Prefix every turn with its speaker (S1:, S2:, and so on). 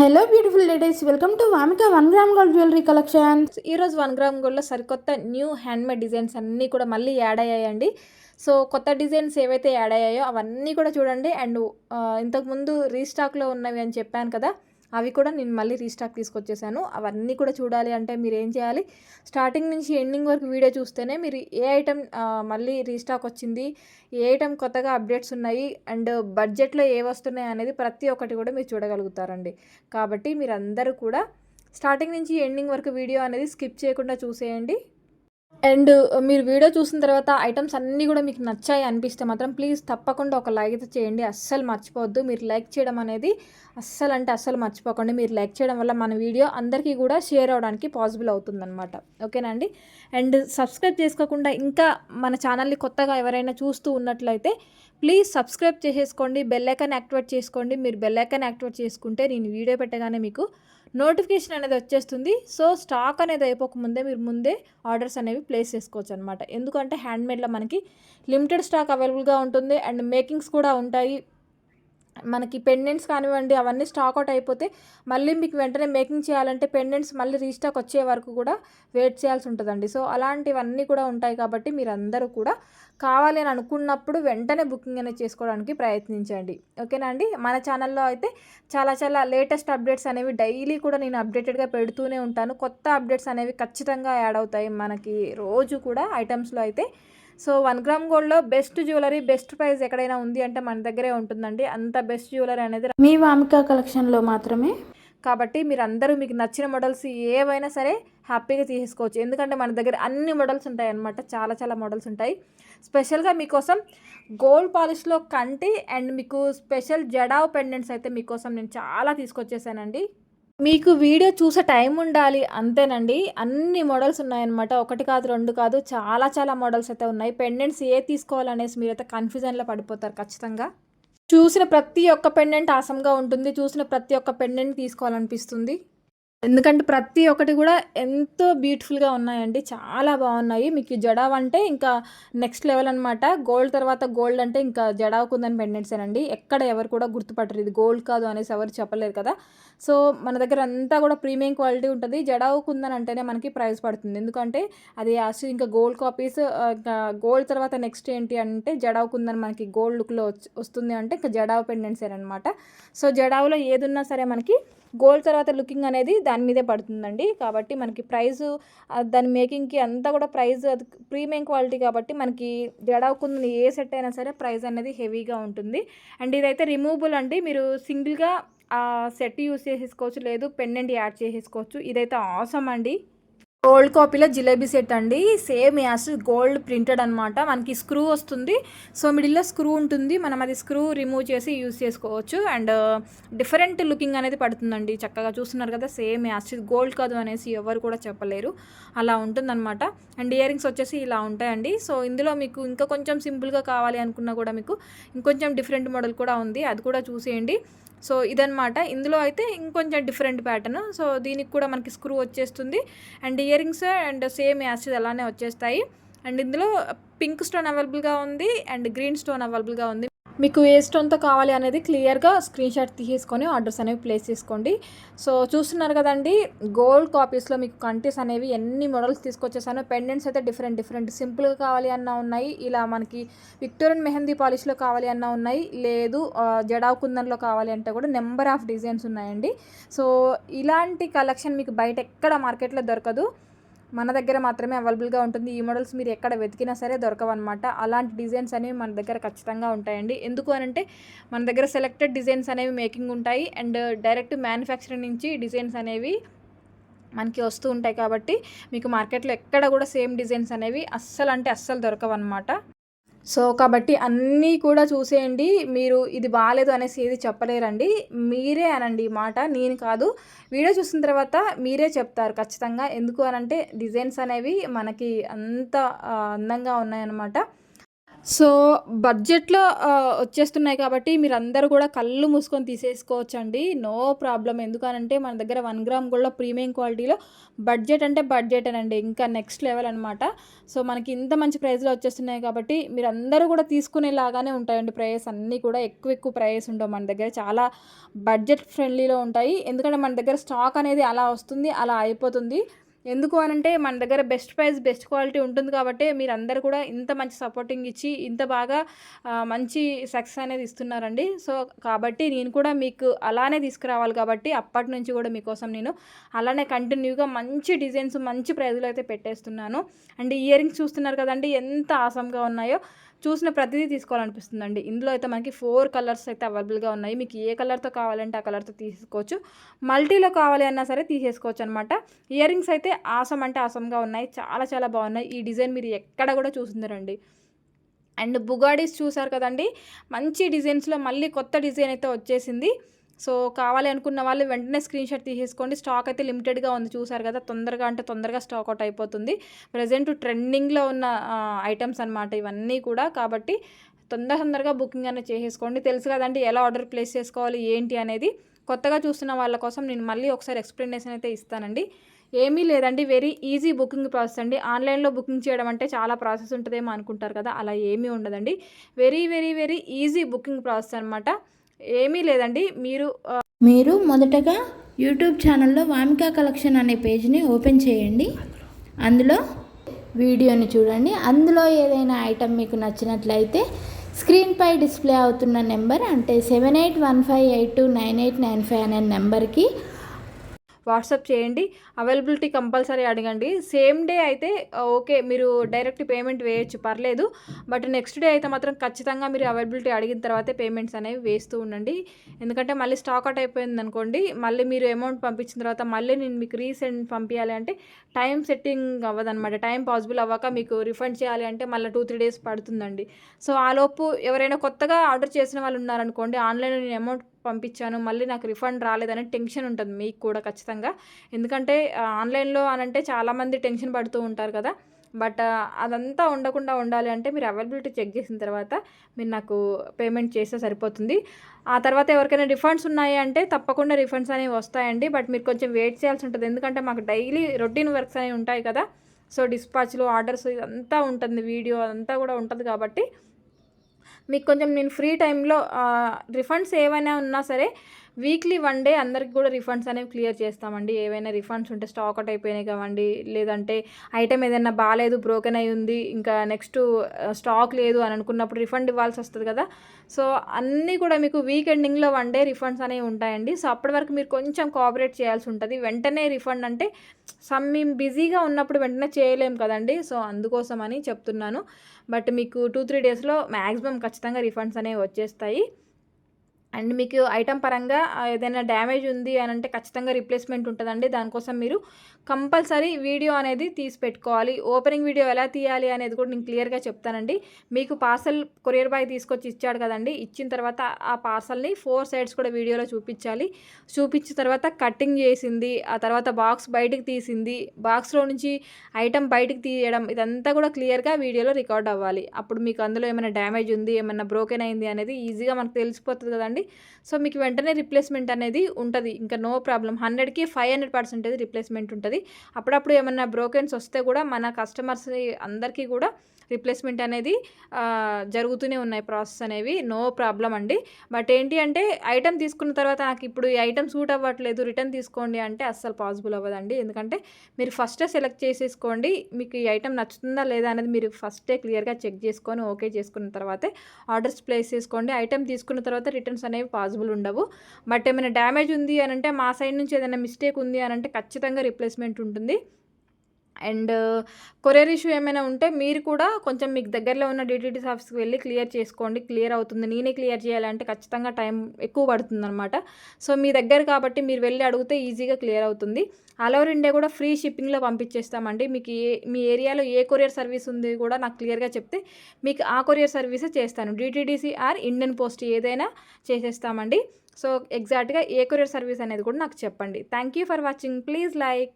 S1: Hello beautiful ladies welcome to Vamika one gram gold jewellery collections
S2: ఈరోజు one gram గోల్డ్లో సరికొత్త new handmade designs అన్నీ కూడా మళ్ళీ యాడ్ అయ్యాయండి. సో కొత్త డిజైన్స్ ఏవైతే యాడ్ అయ్యాయో అవన్నీ కూడా చూడండి. అండ్ uh, ఇంతకుముందు రీస్టాక్లో ఉన్నవి అని చెప్పాను కదా. అవి కూడా నేను మళ్ళీ రీస్టాక్ తీసుకొచ్చేసాను. అవన్నీ కూడా చూడాలి అంటే మీరు ఏం చేయాలి? స్టార్టింగ్ నుంచి ఎండింగ్ వరకు వీడియో చూస్తేనే మీరు ఏ ఐటెం మళ్ళీ రీస్టాక్ వచ్చింది ఏ ఐటెం కొత్తగా అప్డేట్స్ ఉన్నాయి అండ్ బడ్జెట్లో ఏ వస్తున్నాయి అనేది ప్రతి ఒక్కటి కూడా మీరు చూడగలుగుతారండి. కాబట్టి మీరందరూ కూడా స్టార్టింగ్ నుంచి ఎండింగ్ వరకు వీడియో అనేది స్కిప్ చేయకుండా చూసేయండి. అండ్ మీరు వీడియో చూసిన తర్వాత ఐటమ్స్ అన్నీ కూడా మీకు నచ్చాయి అనిపిస్తే మాత్రం ప్లీజ్ తప్పకుండా ఒక లైక్ అయితే చేయండి. అస్సలు మర్చిపోవద్దు. మీరు లైక్ చేయడం అనేది అస్సలు అంటే అస్సలు మర్చిపోకండి. మీరు లైక్ చేయడం వల్ల మన వీడియో అందరికీ కూడా షేర్ అవడానికి పాసిబుల్ అవుతుందన్నమాట. ఓకేనా అండి? అండ్ సబ్స్క్రైబ్ చేసుకోకుండా ఇంకా మన ఛానల్ని కొత్తగా ఎవరైనా చూస్తూ ఉన్నట్లయితే ప్లీజ్ సబ్స్క్రైబ్ చేసేసుకోండి. బెల్ ఐకాన్ యాక్టివేట్ చేసుకోండి. మీరు బెల్ ఐకాన్ యాక్టివేట్ చేసుకుంటే నేను వీడియో పెట్టగానే మీకు నోటిఫికేషన్ అనేది వచ్చేస్తుంది. సో స్టాక్ అనేది అయిపోకముందే మీరు ముందే ఆర్డర్స్ అనేవి ప్లేస్ చేసుకోవచ్చు అనమాట ఎందుకంటే హ్యాండ్మేడ్లో మనకి లిమిటెడ్ స్టాక్ అవైలబుల్గా ఉంటుంది. అండ్ మేకింగ్స్ కూడా ఉంటాయి. మనకి పెండెంట్స్ కానివ్వండి అవన్నీ స్టాక్ అవుట్ అయిపోతే మళ్ళీ మీకు వెంటనే మేకింగ్ చేయాలంటే పెండెంట్స్ మళ్ళీ రీస్టాక్ వచ్చే వరకు కూడా వెయిట్ చేయాల్సి ఉంటుందండి. సో అలాంటివన్నీ కూడా ఉంటాయి కాబట్టి మీరందరూ కూడా కావాలి అని అనుకున్నప్పుడు వెంటనే బుకింగ్ అనేది చేసుకోవడానికి ప్రయత్నించండి. ఓకేనా అండి? మన ఛానల్లో అయితే చాలా చాలా లేటెస్ట్ అప్డేట్స్ అనేవి డైలీ కూడా నేను అప్డేటెడ్గా పెడుతూనే ఉంటాను. కొత్త అప్డేట్స్ అనేవి ఖచ్చితంగా యాడ్ అవుతాయి. మనకి రోజు కూడా ఐటమ్స్లో అయితే సో వన్ గ్రామ్ గోల్డ్లో బెస్ట్ జ్యువెలరీ బెస్ట్ ప్రైస్ ఎక్కడైనా ఉంది అంటే మన దగ్గరే ఉంటుందండి. అంత బెస్ట్ జ్యువెలరీ అనేది
S1: మీ వామిక కలెక్షన్లో మాత్రమే?
S2: కాబట్టి మీరు అందరూ మీకు నచ్చిన మోడల్స్ ఏవైనా సరే హ్యాపీగా తీసుకోవచ్చు ఎందుకంటే మన దగ్గర అన్ని మోడల్స్ ఉంటాయి అన్నమాట చాలా చాలా మోడల్స్ ఉంటాయి. స్పెషల్గా మీకోసం గోల్డ్ పాలిష్లో కంటి అండ్ మీకు స్పెషల్ జడావ్ పెండెంట్స్ అయితే మీకోసం నేను చాలా తీసుకొచ్చేసానండి. మీకు వీడియో చూసే టైం ఉండాలి అంతేనండి. అన్ని మోడల్స్ ఉన్నాయన్నమాట. ఒకటి కాదు రెండు కాదు చాలా చాలా మోడల్స్ అయితే ఉన్నాయి. పెండెంట్స్ ఏ తీసుకోవాలనేసి మీరైతే కన్ఫ్యూజన్లో పడిపోతారు ఖచ్చితంగా. చూసిన ప్రతి ఒక్క పెండెంట్ ఆసంగా ఉంటుంది. చూసిన ప్రతి ఒక్క పెండెంట్ తీసుకోవాలనిపిస్తుంది. ఎందుకంటే ప్రతి ఒక్కటి కూడా ఎంతో బ్యూటిఫుల్గా ఉన్నాయండి. చాలా బాగున్నాయి. మీకు జడావ్ అంటే ఇంకా నెక్స్ట్ లెవెల్ అనమాట గోల్డ్ తర్వాత గోల్డ్ అంటే ఇంకా జడావ్ కుందని పెండెంట్సేనండి ఎక్కడ ఎవరు కూడా గుర్తుపట్టరు. ఇది గోల్డ్ కాదు అనేసి ఎవరు చెప్పలేరు కదా. సో మన దగ్గర అంతా కూడా ప్రీమియం క్వాలిటీ ఉంటుంది. జడావ్ కుందని అంటేనే మనకి ప్రైస్ పడుతుంది. ఎందుకంటే అది యాక్చువల్ ఇంకా గోల్డ్ కాపీస్ ఇంకా గోల్డ్ తర్వాత నెక్స్ట్ ఏంటి అంటే జడావ్ కుందని మనకి గోల్డ్ లుక్లో వస్తుంది అంటే ఇంకా జడావ్ పెండెంట్సేనమాట సో జడావ్లో ఏదున్నా సరే మనకి గోల్డ్ తర్వాత లుకింగ్ అనేది దాని మీదే పడుతుందండి. కాబట్టి మనకి ప్రైస్ దాని మేకింగ్కి అంతా కూడా ప్రైస్ అది ప్రీమియం క్వాలిటీ కాబట్టి మనకి జడవకుండా ఏ సెట్ అయినా సరే ప్రైస్ అనేది హెవీగా ఉంటుంది. అండ్ ఇదైతే రిమూవబుల్ అండి. మీరు సింగిల్గా సెట్ యూస్ చేసేసుకోవచ్చు లేదు పెండెంట్ యాడ్ చేసేసుకోవచ్చు. ఇదైతే ఆసమ్ అండి. గోల్డ్ కాపీలో జిలేబీ సెట్ అండి. సేమ్ యాస్ గోల్డ్ ప్రింటెడ్ అనమాట మనకి స్క్రూ వస్తుంది. సో మిడిల్లో స్క్రూ ఉంటుంది. మనం అది స్క్రూ రిమూవ్ చేసి యూస్ చేసుకోవచ్చు. అండ్ డిఫరెంట్ లుకింగ్ అనేది పడుతుందండి. చక్కగా చూస్తున్నారు కదా సేమ్ యాస్ గోల్డ్ కాదు అనేసి ఎవరు కూడా చెప్పలేరు. అలా ఉంటుందన్నమాట. అండ్ ఇయర్ రింగ్స్ వచ్చేసి ఇలా ఉంటాయండి. సో ఇందులో మీకు ఇంకా కొంచెం సింపుల్గా కావాలి అనుకున్నా కూడా మీకు ఇంకొంచెం డిఫరెంట్ మోడల్ కూడా ఉంది. అది కూడా చూసేయండి. సో ఇదనమాట ఇందులో అయితే ఇంకొంచెం డిఫరెంట్ ప్యాటర్న్. సో దీనికి కూడా మనకి స్క్రూ వచ్చేస్తుంది. And ear rings and same as it అలానే వచ్చేస్తాయి. అండ్ ఇందులో పింక్ స్టోన్ అవైలబుల్గా ఉంది. అండ్ గ్రీన్ స్టోన్ అవైలబుల్గా ఉంది. మీకు ఏ స్టోన్తో కావాలి అనేది క్లియర్గా స్క్రీన్ షాట్ తీసేసుకొని ఆర్డర్స్ అనేవి ప్లేస్ చేసుకోండి. సో చూస్తున్నారు కదండి గోల్డ్ కాపీస్లో మీకు కంటీస్ అనేవి ఎన్ని మోడల్స్ తీసుకొచ్చేసాను పెండెంట్స్ అయితే డిఫరెంట్ డిఫరెంట్. సింపుల్గా కావాలి అన్న ఉన్నాయి ఇలా మనకి విక్టోరియన్ మెహందీ పాలిష్లో కావాలి అన్న ఉన్నాయి లేదు జడావ్ కుందన్లో కావాలి అంటే కూడా నెంబర్ ఆఫ్ డిజైన్స్ ఉన్నాయండి. సో ఇలాంటి కలెక్షన్ మీకు బయట ఎక్కడ మార్కెట్లో దొరకదు. మన దగ్గర మాత్రమే అవైలబుల్గా ఉంటుంది. ఈ మోడల్స్ మీరు ఎక్కడ వెతికినా సరే దొరకవన్నమాట. అలాంటి డిజైన్స్ అనేవి మన దగ్గర ఖచ్చితంగా ఉంటాయండి. ఎందుకు అనంటే మన దగ్గర సెలెక్టెడ్ డిజైన్స్ అనేవి మేకింగ్ ఉంటాయి. అండ్ డైరెక్ట్ మ్యానుఫ్యాక్చరింగ్ నుంచి డిజైన్స్ అనేవి మనకి వస్తూ ఉంటాయి కాబట్టి మీకు మార్కెట్లో ఎక్కడ కూడా సేమ్ డిజైన్స్ అనేవి అస్సలు అంటే అస్సలు దొరకవన్నమాట. సో కాబట్టి అన్నీ కూడా చూసేయండి. మీరు ఇది బాగాలేదు అనేసి ఏది చెప్పలేరండి. మీరే అనండి ఈ మాట. నేను కాదు. వీడియో చూసిన తర్వాత మీరే చెప్తారు ఖచ్చితంగా. ఎందుకు అనంటే డిజైన్స్ అనేవి మనకి అంత అందంగా ఉన్నాయన్నమాట. సో బడ్జెట్‌లో వచ్చేస్తున్నాయి కాబట్టి మీరందరూ కూడా కళ్ళు మూసుకొని తీసేసుకోవచ్చండి. నో ప్రాబ్లం ఎందుకనంటే మన దగ్గర వన్ గ్రామ్ కూడా ప్రీమియం క్వాలిటీలో బడ్జెట్ అంటే బడ్జెట్ అనండి ఇంకా నెక్స్ట్ లెవెల్ అనమాట. సో మనకి ఇంత మంచి ప్రైస్‌లో వచ్చేస్తున్నాయి కాబట్టి మీరందరూ కూడా తీసుకునేలాగానే ఉంటాయండి ప్రైజెస్ అన్నీ కూడా ఎక్కువ ఎక్కువ ప్రైస్ ఉండవు మన దగ్గర. చాలా బడ్జెట్ ఫ్రెండ్లీలో ఉంటాయి. ఎందుకంటే మన దగ్గర స్టాక్ అనేది అలా వస్తుంది, అలా అయిపోతుంది. ఎందుకు అనంటే మన దగ్గర బెస్ట్ ప్రైస్, బెస్ట్ క్వాలిటీ ఉంటుంది కాబట్టే మీరందరూ కూడా ఇంత మంచి సపోర్టింగ్ ఇచ్చి ఇంత బాగా మంచి సక్సెస్ అనేది ఇస్తున్నారండి. సో కాబట్టి నేను కూడా మీకు అలానే తీసుకురావాలి కాబట్టి అప్పటి నుంచి కూడా మీకోసం నేను అలానే కంటిన్యూగా మంచి డిజైన్స్, మంచి ప్రైస్‌లో అయితే పెట్టేస్తున్నాను. అండ్ ఇయర్ రింగ్స్ చూస్తున్నారు కదండి ఎంత ఆసంగా ఉన్నాయో. చూసిన ప్రతిదీ తీసుకోవాలనిపిస్తుందండి. ఇందులో అయితే మనకి ఫోర్ కలర్స్ అయితే అవైలబుల్‌గా ఉన్నాయి. మీకు ఏ కలర్‌తో కావాలంటే ఆ కలర్‌తో తీసుకోవచ్చు. మల్టీలో కావాలి అన్నా సరే తీసేసుకోవచ్చనమాట. ఇయర్ రింగ్స్ అయితే ఆసం అంటే ఆసంగా ఉన్నాయి. చాలా చాలా బాగున్నాయి. ఈ డిజైన్ మీరు ఎక్కడ కూడా చూసిందరండి అండ్ బుగాడీస్ చూసారు కదండి మంచి డిజైన్స్‌లో మళ్ళీ కొత్త డిజైన్ అయితే వచ్చేసింది. సో కావాలి అనుకున్న వాళ్ళు వెంటనే స్క్రీన్ షాట్ తీసేసుకోండి. స్టాక్ అయితే లిమిటెడ్‌గా ఉంది చూసారు కదా! తొందరగా అంటే తొందరగా స్టాక్ అవుట్ అయిపోతుంది. ప్రెజెంట్ ట్రెండింగ్‌లో ఉన్న ఐటమ్స్ అనమాట ఇవన్నీ కూడా. కాబట్టి తొందర తొందరగా బుకింగ్ అనేది చేసేసుకోండి. తెలుసు కదండి ఎలా ఆర్డర్ ప్లేస్ చేసుకోవాలి ఏంటి అనేది. కొత్తగా చూస్తున్న వాళ్ళ కోసం నేను మళ్ళీ ఒకసారి ఎక్స్ప్లెనేషన్ అయితే ఇస్తానండి. ఏమీ లేదండి. వెరీ ఈజీ బుకింగ్ ప్రాసెస్ అండి. ఆన్‌లైన్‌లో బుకింగ్ చేయడం అంటే చాలా ప్రాసెస్ ఉంటుందేమో అనుకుంటారు కదా! అలా ఏమీ ఉండదండి. Very very very easy booking process అనమాట. ఏమీ లేదండి. మీరు
S1: మీరు మొదటగా యూట్యూబ్ ఛానల్‌లో వామిక కలెక్షన్ అనే పేజ్‌ని ఓపెన్ చేయండి. అందులో వీడియోని చూడండి. అందులో ఏదైనా ఐటెం మీకు నచ్చినట్లయితే స్క్రీన్‌పై డిస్‌ప్లే అవుతున్న నెంబర్ అంటే 7815829895 అనే నెంబర్‌కి
S2: వాట్సాప్ చేయండి. అవైలబిలిటీ కంపల్సరీ అడగండి. సేమ్ డే అయితే ఓకే. మీరు డైరెక్ట్ పేమెంట్ వేయచ్చు పర్లేదు. బట్ నెక్స్ట్ డే అయితే మాత్రం ఖచ్చితంగా మీరు అవైలబిలిటీ అడిగిన తర్వాతే పేమెంట్స్ అనేవి వేస్తూ ఉండండి. ఎందుకంటే మళ్ళీ స్టాక్ అవుట్ అయిపోయిందనుకోండి, మళ్ళీ మీరు అమౌంట్ పంపించిన తర్వాత మళ్ళీ నేను మీకు రీసెండ్ పంపించాలి అంటే టైం సెట్టింగ్ అవ్వదనమాట. టైం పాసిబుల్ అవ్వక మీకు రిఫండ్ చేయాలి అంటే మళ్ళీ 2, 3 డేస్ పడుతుందండి. సో ఆలోపు ఎవరైనా కొత్తగా ఆర్డర్ చేసిన వాళ్ళు ఉన్నారనుకోండి, ఆన్‌లైన్‌లో నేను అమౌంట్ పంపించాను. మళ్ళీ నాకు రిఫండ్ రాలేదని టెన్షన్ ఉంటుంది మీకు కూడా ఖచ్చితంగా. ఎందుకంటే ఆన్‌లైన్‌లో అనంటే చాలామంది టెన్షన్ పడుతూ ఉంటారు కదా! బట్ అదంతా ఉండకుండా ఉండాలి అంటే మీరు అవైలబిలిటీ చెక్ చేసిన తర్వాత మీరు నాకు పేమెంట్ చేస్తే సరిపోతుంది. ఆ తర్వాత ఎవరికైనా రిఫండ్స్ ఉన్నాయి అంటే తప్పకుండా రిఫండ్స్ అనేవి వస్తాయండి. బట్ మీరు కొంచెం వెయిట్ చేయాల్సి ఉంటుంది ఎందుకంటే మాకు డైలీ రొటీన్ వర్క్స్ అనేవి ఉంటాయి కదా! సో డిస్పాచ్‌లు, ఆర్డర్స్ ఇదంతా ఉంటుంది. వీడియో అదంతా కూడా ఉంటుంది కాబట్టి మీకు కొంచెం నేను ఫ్రీ టైంలో రిఫండ్స్ ఏవైనా ఉన్నా సరే వీక్లీ వన్ డే అందరికి కూడా రిఫండ్స్ అనేవి క్లియర్ చేస్తామండి. ఏవైనా రిఫండ్స్ ఉంటే స్టాక్ అవుట్ అయిపోయినాయి కావండి, లేదంటే ఐటెం ఏదైనా బాగాలేదు బ్రోకెన్ అయి ఉంది, ఇంకా నెక్స్ట్ స్టాక్ uh, లేదు అని అనుకున్నప్పుడు రిఫండ్ ఇవ్వాల్సి వస్తుంది కదా! సో అన్నీ కూడా మీకు వీక్ ఎండింగ్‌లో వన్ డే రిఫండ్స్ అనేవి ఉంటాయండి. సో అప్పటి వరకు మీరు కొంచెం కోఆపరేట్ చేయాల్సి ఉంటుంది వెంటనే రిఫండ్ అంటే సమ్ మేము బిజీగా ఉన్నప్పుడు వెంటనే చేయలేము కదండి సో అందుకోసం అని చెప్తున్నాను. బట్ మీకు 2, 3 డేస్‌లో మాక్సిమం ఖచ్చితంగా రిఫండ్స్ అనేవి వచ్చేస్తాయి. అండ్ మీకు ఐటమ్ పరంగా ఏదైనా డ్యామేజ్ ఉంది అని అంటే ఖచ్చితంగా రిప్లేస్మెంట్ ఉంటుందండి దానికోసం మీరు కంపల్సరీ వీడియో అనేది తీసి పెట్టుకోవాలి. ఓపెనింగ్ వీడియో ఎలా తీయాలి అనేది కూడా నేను క్లియర్‌గా చెప్తానండి. మీకు పార్సెల్ కొరియర్ బాయ్ తీసుకొచ్చి ఇచ్చాడు కదండి ఇచ్చిన తర్వాత ఆ పార్సెల్‌ని ఫోర్ సైడ్స్ కూడా వీడియోలో చూపించాలి. చూపించిన తర్వాత కటింగ్ చేసింది, ఆ తర్వాత బాక్స్ బయటికి తీసింది, బాక్స్‌లో నుంచి ఐటమ్ బయటికి తీయడం ఇదంతా కూడా క్లియర్‌గా వీడియోలో రికార్డ్ అవ్వాలి. అప్పుడు మీకు అందులో ఏమైనా డ్యామేజ్ ఉంది, ఏమైనా బ్రోకెన్ అయింది అనేది ఈజీగా మనకు తెలిసిపోతుంది కదండి సో మీకు వెంటనే రిప్లేస్మెంట్ అనేది ఉంటుంది ఇంకా నో ప్రాబ్లం హండ్రెడ్కి ఫైవ్ హండ్రెడ్ పర్సెంట్ అయితే రిప్లేస్మెంట్ ఉంటుంది అప్పుడప్పుడు ఏమన్నా బ్రోకెన్స్ వస్తే కూడా మన కస్టమర్స్ అందరికీ కూడా రిప్లేస్మెంట్ అనేది జరుగుతూనే ఉన్నాయి ప్రాసెస్ అనేవి. నో ప్రాబ్లమ్ అండి. బట్ ఏంటి అంటే ఐటెం తీసుకున్న తర్వాత నాకు ఇప్పుడు ఈ ఐటెం సూట్ అవ్వట్లేదు రిటర్న్ తీసుకోండి అంటే అస్సలు పాసిబుల్ అవ్వదండి. ఎందుకంటే మీరు ఫస్టే సెలెక్ట్ చేసేసుకోండి. మీకు ఈ ఐటెం నచ్చుతుందా లేదా అనేది మీరు ఫస్టే క్లియర్‌గా చెక్ చేసుకొని ఓకే చేసుకున్న తర్వాతే ఆర్డర్స్ ప్లేస్ చేసుకోండి. ఐటెం తీసుకున్న తర్వాత రిటర్న్స్ అనేవి పాసిబుల్ ఉండవు. బట్ ఏమైనా డ్యామేజ్ ఉంది అని అంటే మా సైడ్ నుంచి ఏదైనా మిస్టేక్ ఉంది అని అంటే ఖచ్చితంగా రిప్లేస్మెంట్ ఉంటుంది. అండ్ కొరియర్ ఇష్యూ ఏమైనా ఉంటే మీరు కూడా కొంచెం మీకు దగ్గరలో ఉన్న డీటీడీస్ ఆఫీస్‌కి వెళ్ళి క్లియర్ చేసుకోండి. క్లియర్ అవుతుంది. నేనే క్లియర్ చేయాలంటే ఖచ్చితంగా టైం ఎక్కువ పడుతుందనమాట. సో మీ దగ్గర కాబట్టి మీరు వెళ్ళి అడిగితే ఈజీగా క్లియర్ అవుతుంది. ఆల్ ఓవర్ ఇండియా కూడా ఫ్రీ షిప్పింగ్‌లో పంపించేస్తామండి. మీకు ఏ మీ ఏరియాలో ఏ కొరియర్ సర్వీస్ ఉంది కూడా నాకు క్లియర్‌గా చెప్తే మీకు ఆ కొరియర్ సర్వీసే చేస్తాను. డీటీడీసీ ఆర్ ఇండియన్ పోస్ట్ ఏదైనా చేసేస్తామండి. సో ఎగ్జాక్ట్‌గా ఏ కొరియర్ సర్వీస్ అనేది కూడా నాకు చెప్పండి. Thank you for watching. Please like